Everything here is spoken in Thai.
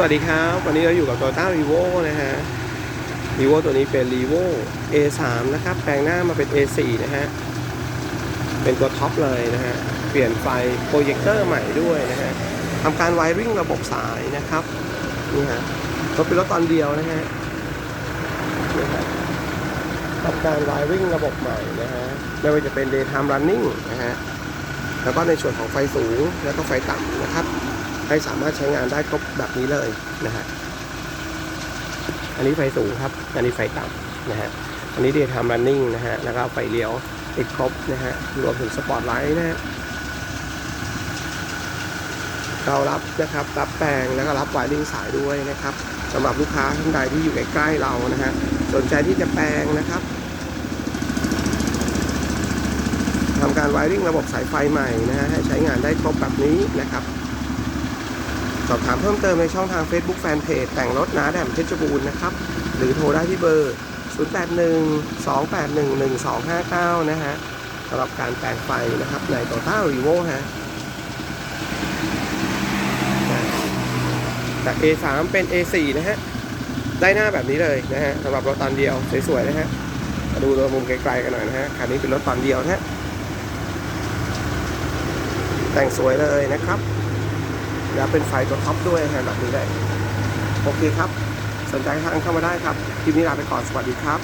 สวัสดีครับ วันนี้เราอยู่กับ Toyota r e v o นะฮะ r e v o ตัวนี้เป็น r e v o A3 นะครับ แปลงหน้ามาเป็น A4 นะฮะ เป็นตัวท็อปเลยนะฮะ เปลี่ยนไฟโปรเจคเตอร์ใหม่ด้วยนะฮะทำการไวริงระบบสายนะครับ นี่ฮะรถเป็นรถตอนเดียวนะฮะทำการไวริงระบบใหม่นะฮะ ไม่ว่าจะเป็น daytime running นะฮะ แล้วก็ในส่วนของไฟสูงแล้วก็ไฟต่ำนะครับ ให้สามารถใช้งานได้ครบแบบนี้เลยนะฮะอันนี้ไฟสูงครับ อันนี้ไฟต่ำนะฮะอันนี้ daytime running นะฮะแล้วก็ไฟเลี้ยวติดครบนะฮะรวมถึงสปอตไลท์นะฮะเรารับนะครับรับแปลงแล้วก็รับไวริ่งสายด้วยนะครับสำหรับลูกค้าท่านใดที่อยู่ใกล้ๆเรานะฮะสนใจที่จะแปลงนะครับทำการไวริ่งระบบสายไฟใหม่นะฮะให้ใช้งานได้ครบแบบนี้นะครับ สอบถามเพิ่มเติมในช่องทาง Facebook Fanpage แต่งรถนาแดมเพชรบูรณ์นะครับ หรือโทรได้ที่เบอร์ 081 281 1259 นะฮะสำหรับการแปลงไฟนะครับใน Toyota r e v o ฮะจาก A3 เป็น A4 นะฮะ ได้หน้าแบบนี้เลยนะฮะสำหรับรถตอนเดียวสวยๆนะฮะมาดูตัวมุมไกลๆกันหน่อยนะฮะคันนี้เป็นรถตอนเดียวนะฮะแต่งสวยเลยนะครับ แล้วเป็นไฟตัวท็อปด้วยฮนแบบนี้เลยโอเคครับ สนใจทางเข้ามาได้ครับคลิปนี้ลาไปก่อนสวัสดีครับ